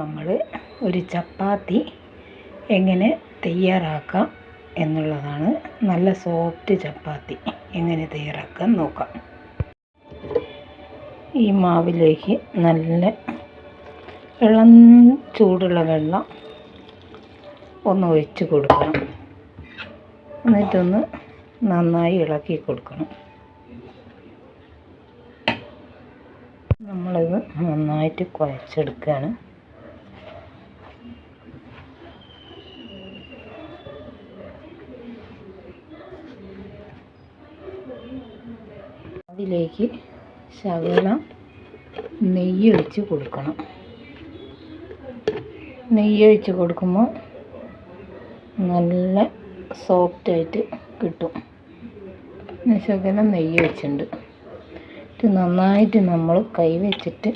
നമ്മൾ ഒരു ചപ്പാത്തി എങ്ങനെ തയ്യാറാക്കാം എന്നുള്ളതാണ് നല്ല സോഫ്റ്റ് ചപ്പാത്തി എങ്ങനെ തയ്യാറാക്കാൻ നോക്കാം. ഈ മാവിലേക്ക് നല്ല ഇളം ചൂടുള്ള വെള്ളം ഒന്ന് ഒഴിച്ച് കൊടുക്കണം. എന്നിട്ടൊന്ന് നന്നായി ഇളക്കി കൊടുക്കണം. നമ്മളിത് നന്നായിട്ട് കുഴച്ചെടുക്കുകയാണ്. അതിലേക്ക് ശകലം നെയ്യ് ഒഴിച്ച് കൊടുക്കണം. നെയ്യ് ഒഴിച്ച് കൊടുക്കുമ്പോൾ നല്ല സോഫ്റ്റായിട്ട് കിട്ടും. ശകലം നെയ്യ് ഒഴിച്ചിട്ടുണ്ട് ഇത് നന്നായിട്ട് നമ്മൾ കൈ വെച്ചിട്ട്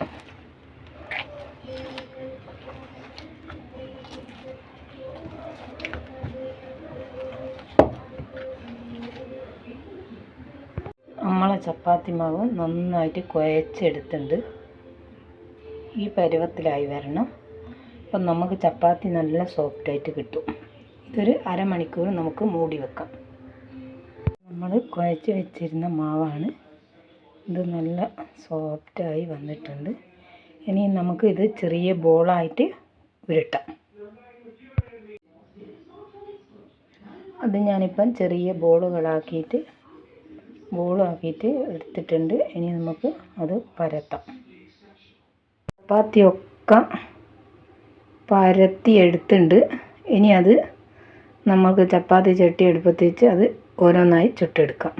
നമ്മളെ ചപ്പാത്തി മാവ് നന്നായിട്ട് കുഴച്ചെടുത്തിട്ടുണ്ട്. ഈ പരുവത്തിലായി വരണം. അപ്പം നമുക്ക് ചപ്പാത്തി നല്ല സോഫ്റ്റായിട്ട് കിട്ടും. ഇതൊരു അരമണിക്കൂർ നമുക്ക് മൂടി വെക്കാം. നമ്മൾ കുഴച്ച് വെച്ചിരുന്ന മാവാണ്. ഇത് നല്ല സോഫ്റ്റായി വന്നിട്ടുണ്ട്. ഇനി നമുക്ക് ഇത് ചെറിയ ബോളായിട്ട് ഉരുട്ടാം. അത് ഞാനിപ്പം ചെറിയ ബോളുകളാക്കിയിട്ട് ബോളാക്കിയിട്ട് എടുത്തിട്ടുണ്ട്. ഇനി നമുക്ക് അത് പരത്താം. ചപ്പാത്തിയൊക്കെ പരത്തി എടുത്തിട്ടുണ്ട്. ഇനി അത് നമുക്ക് ചപ്പാത്തി ചട്ടി അടുപ്പത്ത് വെച്ച് അത് ഓരോന്നായി ചുട്ടെടുക്കാം.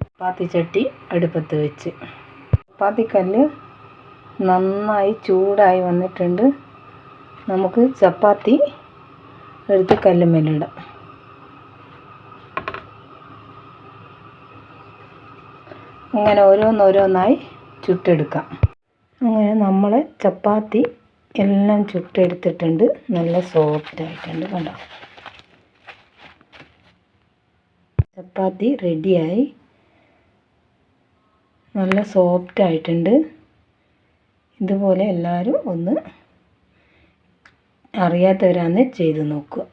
ചപ്പാത്തി ചട്ടി അടുപ്പത്ത് വെച്ച്. ചപ്പാത്തിക്കല്ല് നന്നായി ചൂടായി വന്നിട്ടുണ്ട്. നമുക്ക് ചപ്പാത്തി എടുത്ത് കല്ലുമേലിടാം. അങ്ങനെ ഓരോന്നോരോന്നായി ചുട്ടെടുക്കാം. അങ്ങനെ നമ്മൾ ചപ്പാത്തി എല്ലാം ചുട്ടെടുത്തിട്ടുണ്ട്. നല്ല സോഫ്റ്റ് ആയിട്ടുണ്ട് കണ്ടോ? ചപ്പാത്തി റെഡിയായി. നല്ല സോഫ്റ്റ് ആയിട്ടുണ്ട് ഇതുപോലെ എല്ലാവരും ഒന്ന് അറിയാത്തവരാന്ന് ചെയ്ത് നോക്കുക.